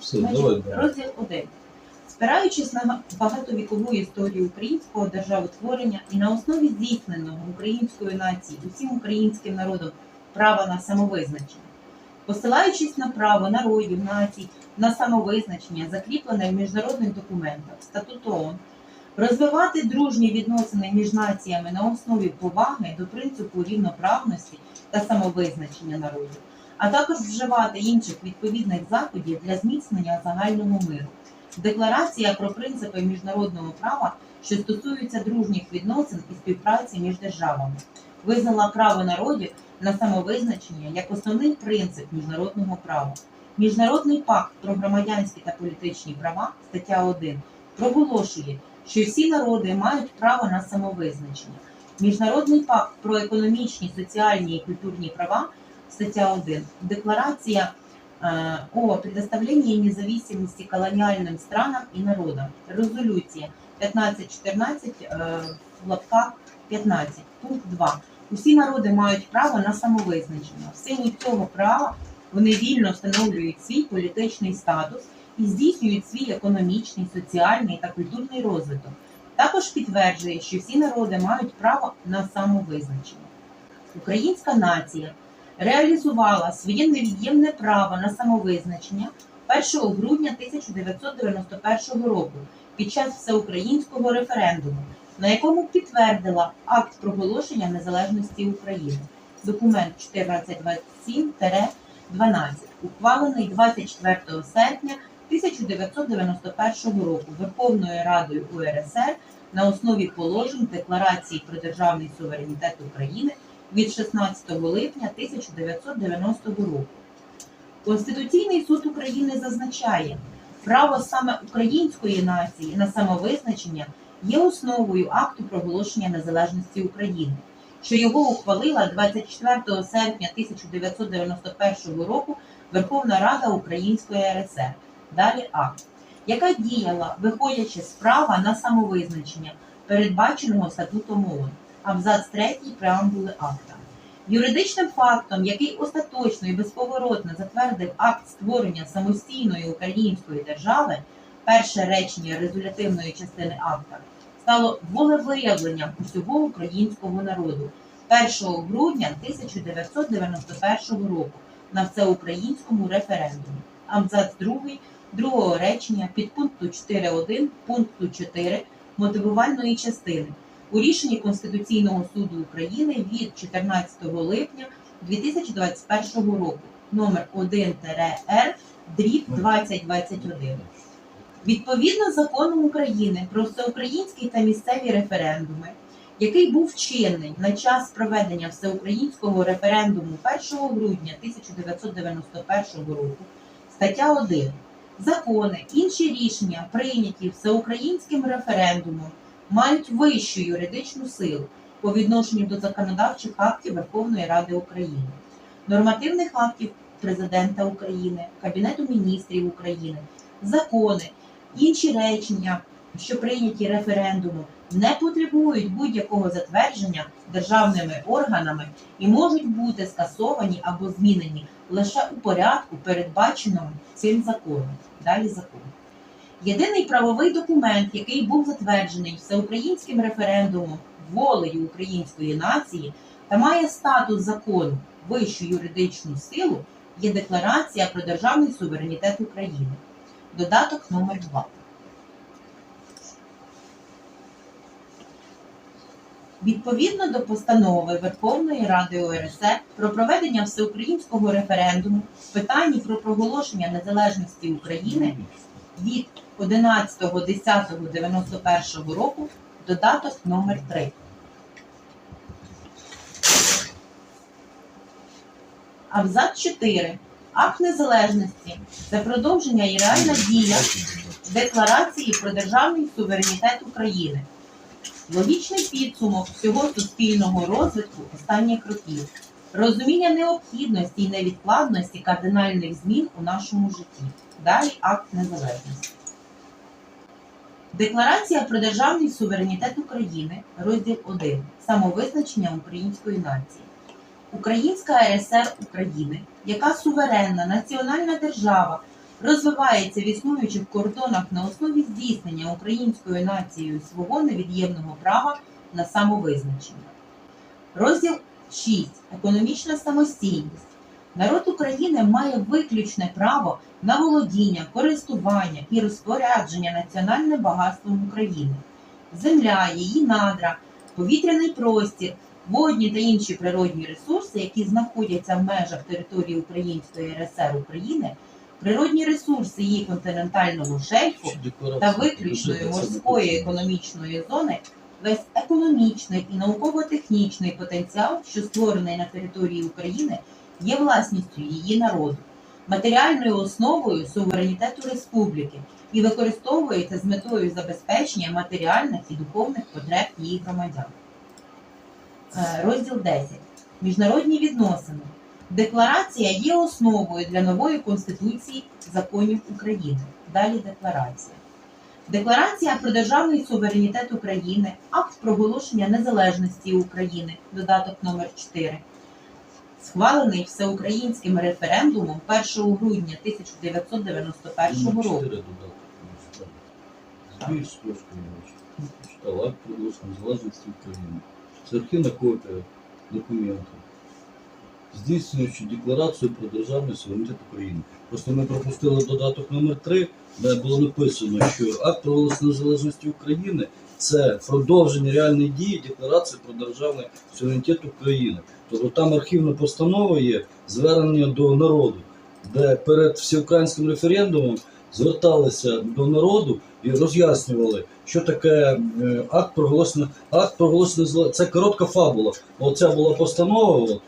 Все, давай. розділ 1. Спираючись на багатовікову історію українського державотворення і на основі здійсненого українською нацією усім українським народом права на самовизначення, посилаючись на право народів, націй на самовизначення, закріплене в міжнародних документах, статуту ООН, розвивати дружні відносини між націями на основі поваги до принципу рівноправності та самовизначення народів, а також вживати інших відповідних заходів для зміцнення загального миру. Декларація про принципи міжнародного права, що стосуються дружніх відносин і співпраці між державами, визнала право народів на самовизначення як основний принцип міжнародного права. Міжнародний пакт про громадянські та політичні права, стаття 1, проголошує, що всі народи мають право на самовизначення. Міжнародний пакт про економічні, соціальні і культурні права, стаття 1, декларація э, о предоставлении независимости колониальным странам и народам. Резолюція 1514 э, в лапках 15. Пункт 2. Усі народи мають право на самовизначення. В силу цього права вони вільно встановлюють свій політичний статус і здійснюють свій економічний, соціальний та культурний розвиток. Також підтверджує, що всі народи мають право на самовизначення. Українська нація реалізувала своє невід'ємне право на самовизначення 1 грудня 1991 року під час всеукраїнського референдуму, на якому підтвердила акт проголошення незалежності України. Документ 1427-12, ухвалений 24 серпня 1991 року Верховною Радою УРСР на основі положень Декларації про державний суверенітет України від 16 липня 1990 року. Конституційний суд України зазначає, право саме української нації на самовизначення є основою акту проголошення незалежності України, що його ухвалила 24 серпня 1991 року Верховна Рада Української РСР. Далі акт, яка діяла, виходячи з права на самовизначення, передбаченого статутом ООН, абзац 3 преамбули акта. Юридичним фактом, який остаточно і безповоротно затвердив акт створення самостійної української держави, перше речення резолютивної частини акта, стало волевиявленням усього українського народу 1 грудня 1991 року на всеукраїнському референдумі. Абзац 2 другого речення підпункту 4.1 пункту 4 мотивувальної частини у рішенні Конституційного суду України від 14 липня 2021 року номер 1-Р дріб 2021. Відповідно законом України про всеукраїнські та місцеві референдуми, який був чинний на час проведення всеукраїнського референдуму 1 грудня 1991 року, стаття 1. Закони, інші рішення, прийняті всеукраїнським референдумом, мають вищу юридичну силу по відношенню до законодавчих актів Верховної Ради України, нормативних актів Президента України, Кабінету міністрів України, закони, інші речення, що прийняті референдумом, не потребують будь-якого затвердження державними органами і можуть бути скасовані або змінені лише у порядку, передбаченому цим законом. Далі закон. Єдиний правовий документ, який був затверджений всеукраїнським референдумом волею української нації та має статус закону вищу юридичну силу, є Декларація про державний суверенітет України. Додаток номер 2 Відповідно до постанови Верховної Ради УРСР про проведення всеукраїнського референдуму в питанні про проголошення незалежності України від 11.10.91 року додаток номер 3 Абзац 4. Акт незалежності це продовження і реальна дія Декларації про державний суверенітет України. Логічний підсумок всього суспільного розвитку останніх років. Розуміння необхідності і невідкладності кардинальних змін у нашому житті. Далі акт незалежності. Декларація про державний суверенітет України, розділ 1. Самовизначення української нації. Українська РСР України, яка суверенна національна держава, розвивається в існуючих кордонах на основі здійснення українською нацією свого невід'ємного права на самовизначення. Розділ 6. Економічна самостійність. Народ України має виключне право на володіння, користування і розпорядження національним багатством України. Земля, її надра, повітряний простір, водні та інші природні ресурси, які знаходяться в межах території Української РСР України, природні ресурси її континентального шельфу та виключної морської економічної зони весь економічний і науково-технічний потенціал, що створений на території України, є власністю її народу, матеріальною основою суверенітету республіки і використовується з метою забезпечення матеріальних і духовних потреб її громадян. Е, Розділ 10. Міжнародні відносини. Декларація є основою для нової Конституції законів України. Далі декларація. Декларація про державний суверенітет України, акт проголошення незалежності України, додаток номер 4 схвалений всеукраїнським референдумом 1 грудня 1991 року. Збільш трошки не читав акт проголошення незалежності України. Це архівна копія документу. Здійснюючи декларацію про державний суверенітет України. Просто ми пропустили додаток номер 3, де було написано, що акт проголошення незалежності України це продовження реальної дії декларації про державний суверенітет України. Тобто там архівна постанова є звернення до народу, де перед всеукраїнським референдумом зверталися до народу і роз'яснювали, що таке е, акт проголошення. Акт проголошення зла- це коротка фабула. Оця була постанова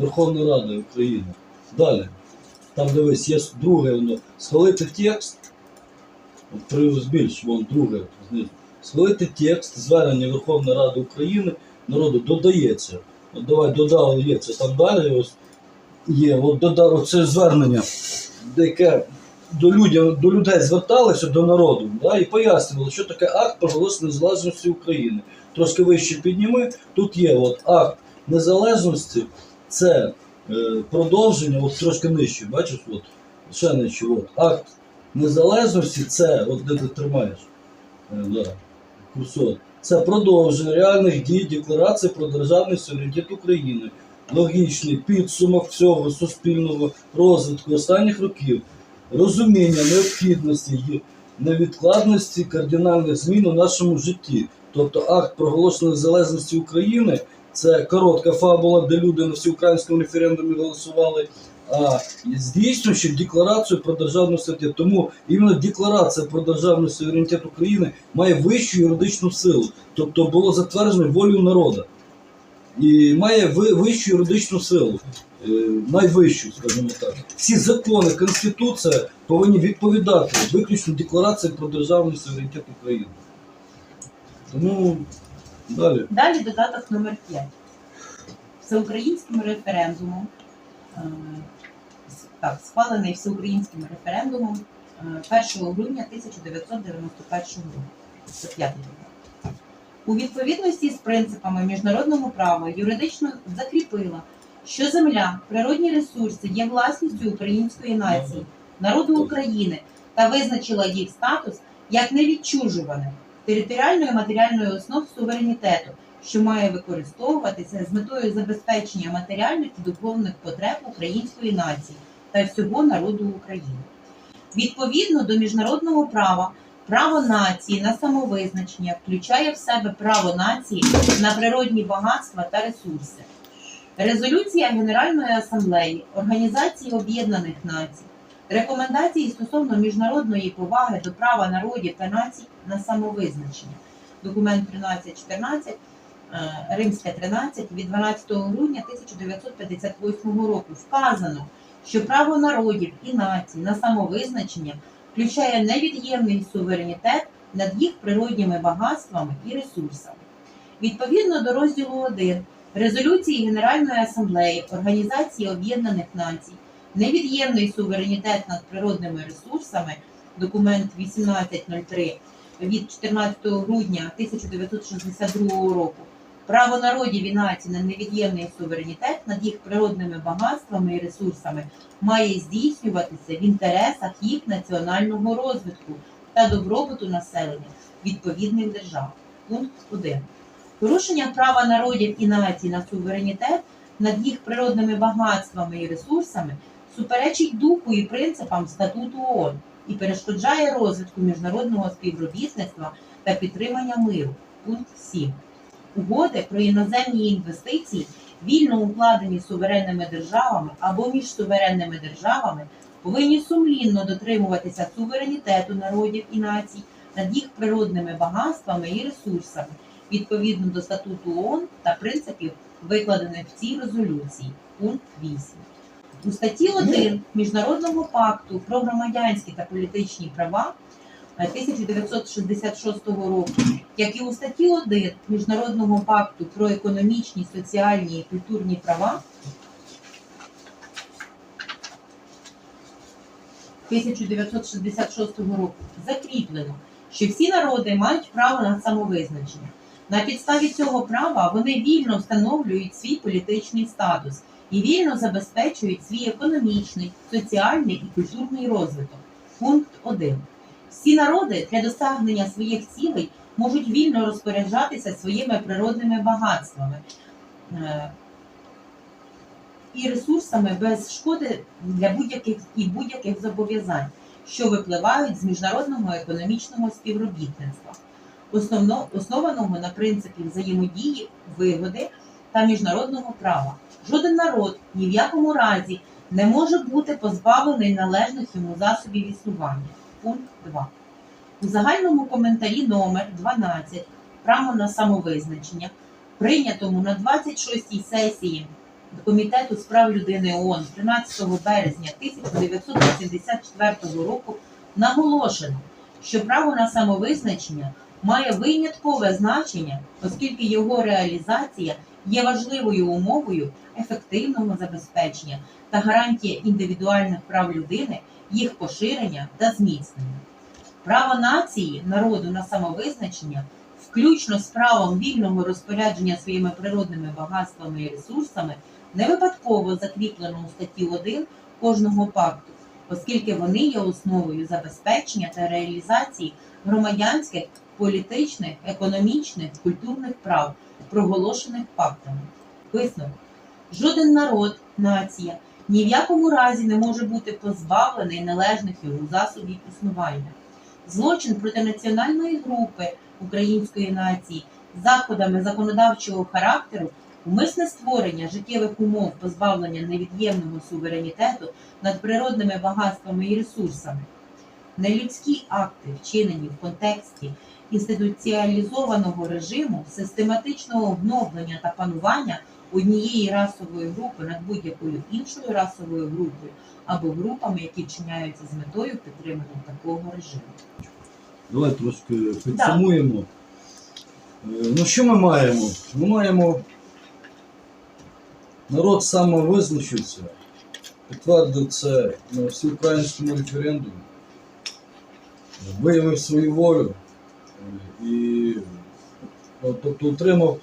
Верховної Ради України. Далі. Там дивись, є друге воно. Схвалити текст. Збільш, вон друге. Схвалити текст звернення Верховної Ради України народу додається. От давай додається там далі. Ось є. От додав це звернення, яке до людей, до людей зверталися до народу да, і пояснювали, що таке акт проголошення незалежності України. Трошки вище підніми. Тут є от акт незалежності, це е, продовження, от трошки нижче, бачиш, от, ще нижче, от, акт незалежності, це, от де ти тримаєш, е, да, курсор, це продовження реальних дій Декларації про державний суверенітет України. Логічний підсумок всього суспільного розвитку останніх років розуміння необхідності і невідкладності кардинальних змін у нашому житті. Тобто акт проголошення незалежності України це коротка фабула, де люди на всеукраїнському референдумі голосували. А здійснюючи декларацію про державний суверенітет. Тому іменно декларація про державний суверенітет України має вищу юридичну силу, тобто було затверджено волею народу. І має вищу юридичну силу, е, найвищу, скажімо так. Всі закони, Конституція повинні відповідати виключно декларації про державний суверенітет України. Тому далі. Далі додаток номер 5. Всеукраїнським референдумом, е, так, схвалений всеукраїнським референдумом е, 1 грудня 1991 року. Це п'ятий. У відповідності з принципами міжнародного права юридично закріпила, що земля, природні ресурси є власністю української нації, народу України та визначила їх статус як невідчужуваних територіальної матеріальної основ суверенітету, що має використовуватися з метою забезпечення матеріальних і духовних потреб української нації та всього народу України. Відповідно до міжнародного права, право нації на самовизначення включає в себе право нації на природні багатства та ресурси. Резолюція Генеральної асамблеї Організації Об'єднаних Націй Рекомендації стосовно міжнародної поваги до права народів та націй на самовизначення. Документ 1314, е, Римське 13 від 12 грудня 1958 року вказано, що право народів і націй на самовизначення включає невід'ємний суверенітет над їх природніми багатствами і ресурсами. Відповідно до розділу 1 резолюції Генеральної асамблеї Організації Об'єднаних Націй невід'ємний суверенітет над природними ресурсами, документ 1803 від 14 грудня 1962 року, Право народів і націй на невід'ємний суверенітет над їх природними багатствами і ресурсами має здійснюватися в інтересах їх національного розвитку та добробуту населення відповідних держав. Пункт 1. Порушення права народів і націй на суверенітет над їх природними багатствами і ресурсами суперечить духу і принципам статуту ООН і перешкоджає розвитку міжнародного співробітництва та підтримання миру. Пункт 7. Угоди про іноземні інвестиції, вільно укладені суверенними державами або між суверенними державами, повинні сумлінно дотримуватися суверенітету народів і націй над їх природними багатствами і ресурсами відповідно до статуту ООН та принципів, викладених в цій резолюції. Пункт 8. У статті 1 Міжнародного пакту про громадянські та політичні права е, 1966 року, як і у статті 1 Міжнародного пакту про економічні, соціальні і культурні права 1966 року закріплено, що всі народи мають право на самовизначення. На підставі цього права вони вільно встановлюють свій політичний статус і вільно забезпечують свій економічний, соціальний і культурний розвиток. Пункт 1. Всі народи для досягнення своїх цілей можуть вільно розпоряджатися своїми природними багатствами е, і ресурсами без шкоди для будь-яких і будь-яких зобов'язань, що випливають з міжнародного економічного співробітництва, основно, основаного на принципі взаємодії, вигоди та міжнародного права. Жоден народ ні в якому разі не може бути позбавлений належних йому засобів існування. Пункт 2. У загальному коментарі номер 12 право на самовизначення, прийнятому на 26-й сесії Комітету з прав людини ООН 13 березня 1984 року наголошено, що право на самовизначення має виняткове значення, оскільки його реалізація є важливою умовою ефективного забезпечення та гарантія індивідуальних прав людини, їх поширення та зміцнення. Право нації, народу на самовизначення, включно з правом вільного розпорядження своїми природними багатствами і ресурсами, не випадково закріплено у статті 1 кожного пакту, оскільки вони є основою забезпечення та реалізації громадянських, політичних, економічних, культурних прав, проголошених пактами. Висновок. Жоден народ, нація ні в якому разі не може бути позбавлений належних йому засобів існування. Злочин проти національної групи української нації заходами законодавчого характеру умисне створення життєвих умов позбавлення невід'ємного суверенітету над природними багатствами і ресурсами, нелюдські акти, вчинені в контексті інституціалізованого режиму, систематичного обновлення та панування однієї расової групи над будь-якою іншою расовою групою або групами, які вчиняються з метою підтримання такого режиму. Давай трошки підсумуємо. Е, Ну, що ми маємо? Ми маємо народ самовизначився, підтвердив це на всеукраїнському референдумі, виявив свою волю е, і ну, тобто отримав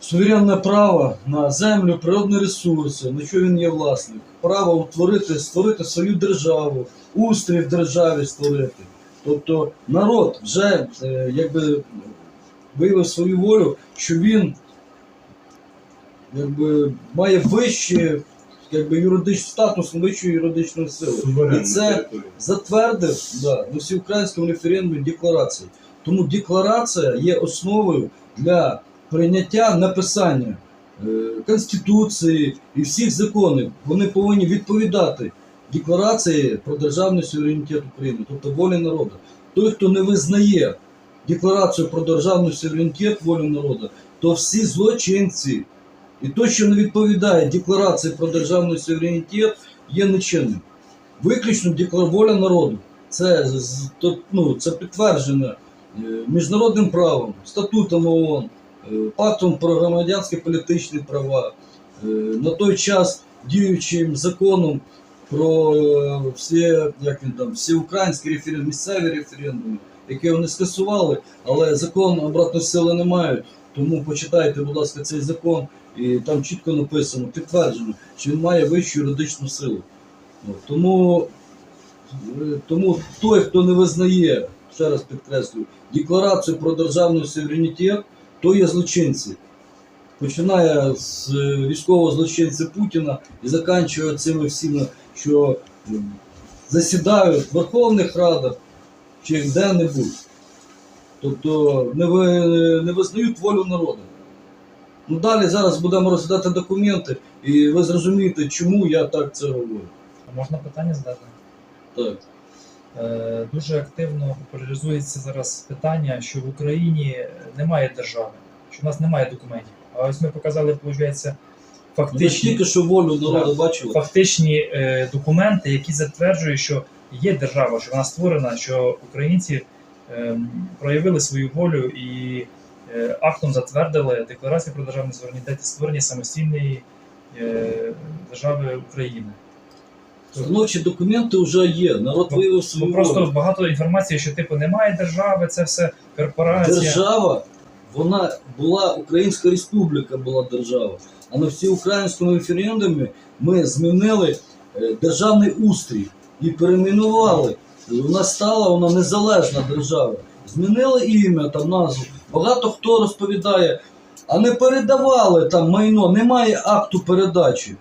суверенне право на землю, природні ресурси, на що він є власник, право утворити, створити свою державу, устрій в державі створити. Тобто народ вже е, якби виявив свою волю, що він якби, має вищий якби, юридичний статус вищої юридичної сили. І це затвердив да, на всеукраїнському референдумі декларації. Тому декларація є основою для прийняття написання е, Конституції і всіх законів. Вони повинні відповідати декларації про державний суверенітет України, тобто волі народу. Той, хто не визнає декларацію про державний суверенітет волю народу, то всі злочинці. І той, що не відповідає декларації про державний суверенітет, є нечинним. Виключно воля народу. Це, то- ну, це підтверджено е, міжнародним правом, статутом ООН, е, пактом про громадянські політичні права, е, на той час діючим законом про всі, як він там, всі українські референдуми, місцеві референдуми, які вони скасували, але закон обратної сили не мають. Тому почитайте, будь ласка, цей закон, і там чітко написано, підтверджено, що він має вищу юридичну силу. Тому, е, тому той, хто не визнає, ще раз підкреслюю, декларацію про державний суверенітет, то є злочинці. Починає з е, військового злочинця Путіна і закінчує цими всіми, що засідають в Верховних Радах чи де-небудь. Тобто не, ви, не визнають волю народу. Ну далі зараз будемо розглядати документи, і ви зрозумієте, чому я так це говорю. А Можна питання задати? Так. Е, Дуже активно популяризується зараз питання, що в Україні немає держави, що в нас немає документів. А ось ми показали, виходить, фактичні, тільки що волю народу бачили. фактичні е, документи, які затверджують, що є держава, що вона створена, що українці проявили свою волю і е, актом затвердили декларацію про державний суверенітет і створення самостійної е, держави України. Становчі документи вже є. Народ виявив свою просто волю. багато інформації, що типу немає держави, це все корпорація. Держава, вона була Українська Республіка була держава. А на всеукраїнському референдумі ми змінили е, державний устрій і перейменували. Вона стала вона незалежна держава. Змінили ім'я там назву. Багато хто розповідає, а не передавали там майно, немає акту передачі.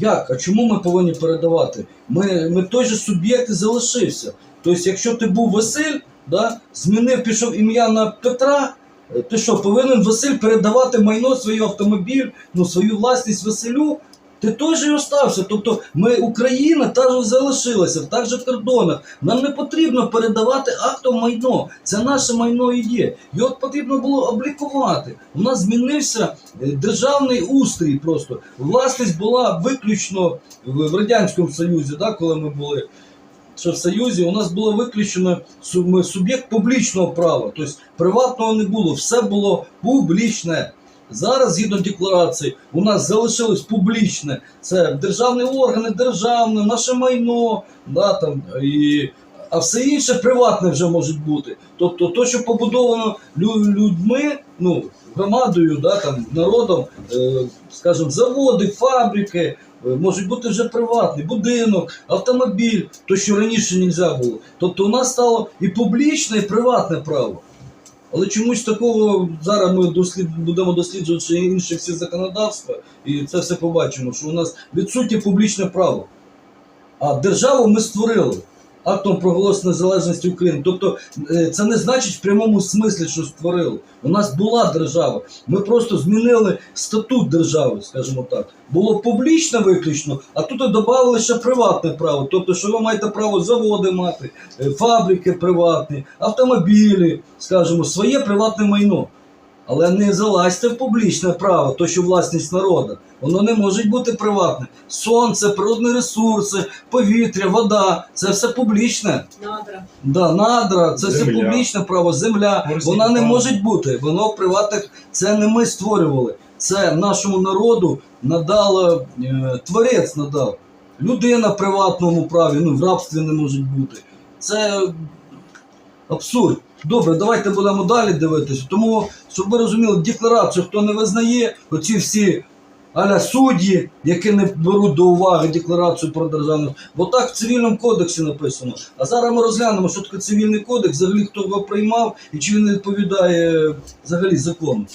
Як? А чому ми повинні передавати? Ми, ми той же суб'єкт і залишився. Тобто, якщо ти був Василь, да, змінив, пішов ім'я на Петра, ти що, повинен Василь передавати майно, свій автомобіль, ну, свою власність Василю? Ти же і остався. Тобто ми Україна та ж залишилася в так же кордонах. Нам не потрібно передавати актом майно. Це наше майно і є. Його потрібно було облікувати. У нас змінився е, державний устрій. Просто власність була виключно в в радянському союзі, да, коли ми були. Що в Союзі у нас було виключено суб'єкт публічного права, тобто приватного не було, все було публічне. Зараз, згідно декларації, у нас залишилось публічне. Це державні органи, державне, наше майно, да, там, і, а все інше приватне вже може бути. Тобто, то, що побудовано людьми, ну, громадою, да, там, народом, е, скажімо, заводи, фабрики, е, можуть бути вже приватний, будинок, автомобіль, то, що раніше не можна було. Тобто у нас стало і публічне, і приватне право. Але чомусь такого зараз ми дослід, будемо досліджувати інші всі законодавства, і це все побачимо, що у нас відсутнє публічне право. А державу ми створили актом проголошення незалежності України. Тобто е, це не значить в прямому смислі, що створили. У нас була держава. Ми просто змінили статут держави, скажімо так. Було публічне виключно, а тут додали ще приватне право. Тобто, що ви маєте право заводи мати, е, фабрики приватні, автомобілі, скажімо, своє приватне майно. Але не залазьте в публічне право, то що власність народу. Воно не може бути приватне. Сонце, природні ресурси, повітря, вода це все публічне. Надра. Да, надра, це все публічне право, земля. Морські Вона не плавні. може бути. Воно в приватних. Це не ми створювали. Це нашому народу надало е, творець надав. Людина в приватному праві, ну в рабстві не може бути. Це абсурд. Добре, давайте будемо далі дивитися. Тому, щоб ви розуміли, декларацію, хто не визнає, оці всі аля судді, які не беруть до уваги декларацію про державну. Бо так в цивільному кодексі написано. А зараз ми розглянемо, що таке цивільний кодекс, взагалі хто його приймав і чи він відповідає взагалі закону.